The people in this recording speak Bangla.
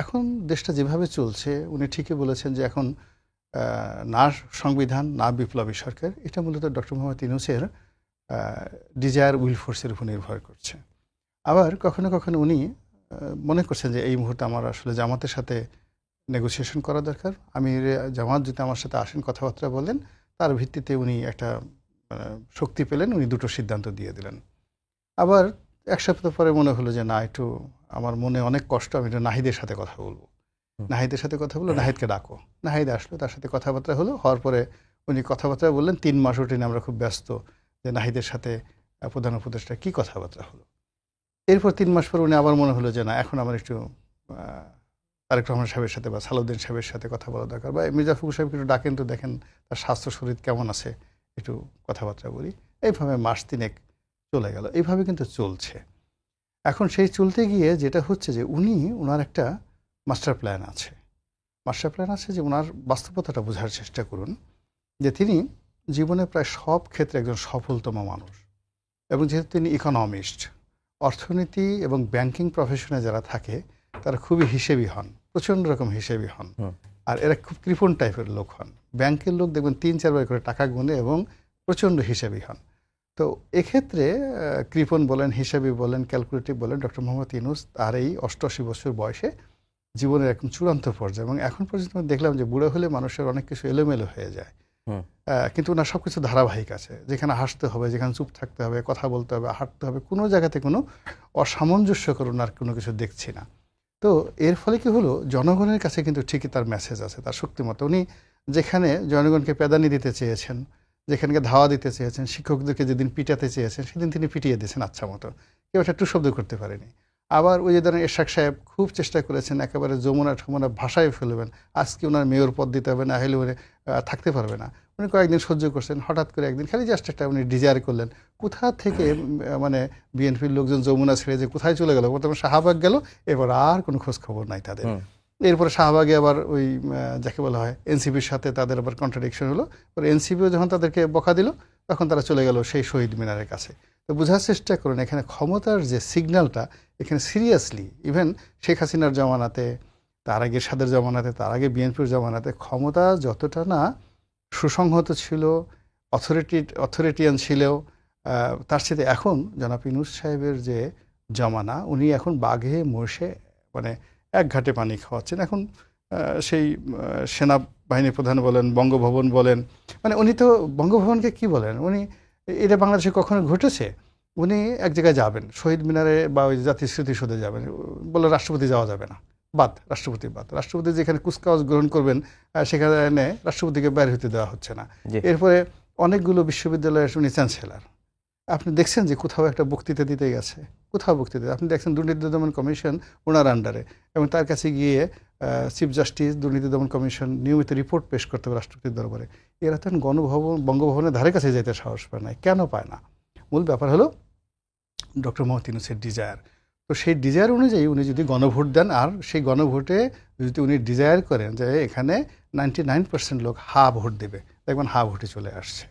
এখন দেশটা যেভাবে চলছে, উনি ঠিকই বলেছেন যে এখন না সংবিধান, না বিপ্লবী সরকার, এটা মূলত ডক্টর মোহাম্মদ ইউনুসের ডিজায়ার উইল ফোর্সের উপর নির্ভর করছে। আবার কখনো কখনো উনি মনে করছেন যে এই মুহূর্তে আমার আসলে জামাতের সাথে নেগোসিয়েশন করা দরকার আমি জামাত যদি আমার সাথে আসেন, কথাবার্তা বলেন, তার ভিত্তিতে উনি একটা শক্তি পেলেন, উনি দুটো সিদ্ধান্ত দিয়ে দিলেন। আবার এক সপ্তাহ পরে মনে হলো যে না একটু আমার মনে অনেক কষ্ট আমি একটু নাহিদের সাথে কথা বলব। নাহিদের সাথে কথা বলল নাহিদকে ডাকো। নাহিদ আসলো তার সাথে কথাবার্তা হলো হওয়ার পরে উনি কথাবার্তা বললেন তিন মাস রুটিনে আমরা খুব ব্যস্ত যে নাহিদের সাথে প্রধান উপদেষ্টা কী কথাবার্তা হলো। এরপর তিন মাস পর উনি আবার মনে হলো যে না এখন আমার একটু তারেক রহমান সাহেবের সাথে বা সালাউদ্দিন সাহেবের সাথে কথা বলা দরকার। বা মির্জা ফখরুল সাহেবকে একটু ডাকেন তো দেখেন তার স্বাস্থ্য শরীর কেমন আছে একটু কথাবার্তা বলি। এইভাবে মাস তিনেক চলে গেল। এইভাবে কিন্তু চলছে। এখন সেই চলতে গিয়ে যেটা হচ্ছে যে উনি ওনার একটা মাস্টার প্ল্যান আছে। মাস্টার প্ল্যান আছে যে ওনার বাস্তবতাটা বোঝার চেষ্টা করুন যে তিনি জীবনে প্রায় সব ক্ষেত্রে একজন সফলতম মানুষ এবং যেহেতু তিনি ইকোনমিস্ট অর্থনীতি এবং ব্যাংকিং প্রফেশনে যারা থাকে তারা খুবই হিসেবি হন প্রচণ্ড রকম হিসেবি হন। আর এরা খুব কৃপণ টাইপের লোক হন। ব্যাংকের লোক দেখবেন তিন চারবার করে টাকা গুনে এবং প্রচণ্ড হিসেবি হন। তো এক্ষেত্রে কৃপন বলেন হিসেবি বলেন ক্যালকুলেটিভ বলেন ডক্টর মোহাম্মদ ইউনুস তার এই অষ্টআশি বছর বয়সে জীবনের একদম চূড়ান্ত পর্যায়ে এবং এখন পর্যন্ত আমি দেখলাম যে বুড়ো হলে মানুষের অনেক কিছু এলোমেলো হয়ে যায়। কিন্তু ওনার সব কিছু ধারাবাহিক আছে। যেখানে হাসতে হবে যেখানে চুপ থাকতে হবে কথা বলতে হবে হাঁটতে হবে কোনো জায়গাতে কোনো অসামঞ্জস্যকর ওনার কোনো কিছু দেখছি না। তো এর ফলে কি হলো জনগণের কাছে কিন্তু ঠিকই তার মেসেজ আছে তার শক্তিমতো উনি যেখানে জনগণকে প্যাদানি দিতে চেয়েছেন যেখানকে ধাওয়া দিতে চেয়েছেন, শিক্ষকদেরকে যেদিন পিটাতে চেয়েছেন, সেদিন তিনি পিটিয়ে দিয়েছেন আচ্ছা মতো। কেউ একটা টু শব্দ করতে পারেনি। আবার ওই যে ধরেন এরশাক সাহেব খুব চেষ্টা করেছেন একেবারে যমুনা ঠমুনা ভাষায় ফেলবেন, আজকে ওনার মেয়র পদ দিতে হবে, না হলে উনি থাকতে পারবে না। উনি কয়েকদিন সহ্য করছেন, হঠাৎ করে একদিন খালি জাস্ট একটা উনি ডিজায়ার করলেন। কোথা থেকে মানে বিএনপির লোকজন যমুনা ছেড়ে যে কোথায় চলে গেল প্রথমে শাহবাগ গেল, এবার আর কোনো খোঁজ খবর নাই তাদের। এরপরে শাহবাগে আবার ওই যাকে বলা হয় এনসিপির সাথে তাদের আবার কন্ট্রাডিকশন হলো। পরে এনসিপিও যখন তাদেরকে বকা দিল, তখন তারা চলে গেল সেই শহীদ মিনারের কাছে। তো বোঝার চেষ্টা করুন, এখানে ক্ষমতার যে সিগন্যালটা এখানে সিরিয়াসলি ইভেন শেখ হাসিনার জমানাতে, তার আগে সাদের জমানাতে, তার আগে বিএনপির জমানাতে ক্ষমতা যতটা না সুসংহত ছিল অথরিটি অথরিটিয়ান ছিল তার সাথে এখন জনাব ইনুস সাহেবের যে জমানা, উনি এখন বাঘে মোষে মানে এক ঘাটে পানি খাওয়াচ্ছেন। এখন সেই সেনাবাহিনী প্রধান বলেন বঙ্গভবন বলেন মানে উনি তো বঙ্গভবনকে কি বলেন? উনি এটা বাংলাদেশে কখনো ঘটেছে? উনি এক জায়গায় যাবেন শহীদ মিনারে বা ওই জাতীয় স্মৃতিসৌধে যাবেন বলে রাষ্ট্রপতি যাওয়া যাবে না। বাদ রাষ্ট্রপতি বাদ। রাষ্ট্রপতি যেখানে কুচকাওয়াজ গ্রহণ করবেন সেখানে রাষ্ট্রপতিকে বের হতে দেওয়া হচ্ছে না। এরপরে অনেকগুলো বিশ্ববিদ্যালয়ের উনি চ্যান্সেলার। আপনি দেখছেন যে কোথাও একটা বক্তৃতা দিতে গেছে। কোথাও বক্তৃতা। আপনি দেখছেন দুর্নীতি দমন কমিশন ওনার আন্ডারে এবং তার কাছে গিয়ে চিফ জাস্টিস দুর্নীতি দমন কমিশন নিয়মিত রিপোর্ট পেশ করতে হবে রাষ্ট্রপতির দরবারে। এরা তো গণভবন, বঙ্গভবনের ধারে কাছে যেতে সাহস পায় না। কেন পায় না? মূল ব্যাপার হলো ডক্টর মোহাম্মদ ইউনুসের ডিজায়ার তো সেই ডিজায়ার অনুযায়ী উনি যদি গণভোট দেন, আর সেই গণভোটে যদি উনি ডিজায়ার করেন যে এখানে নাইনটি নাইন পার্সেন্ট লোক হা ভোট দেবে, দেখবেন হা ভোটে চলে আসছে।